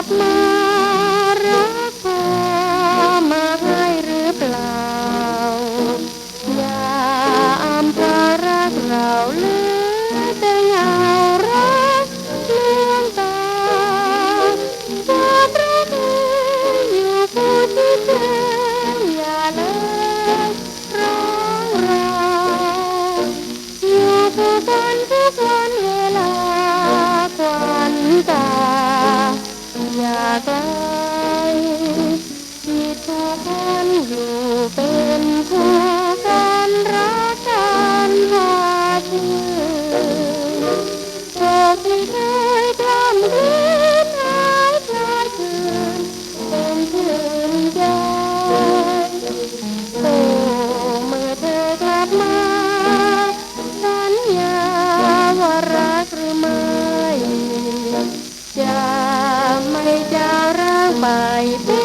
ับมารักพอมาให้หรือเปล่า อย่าอำพารักเราเลือแต่ยา ไป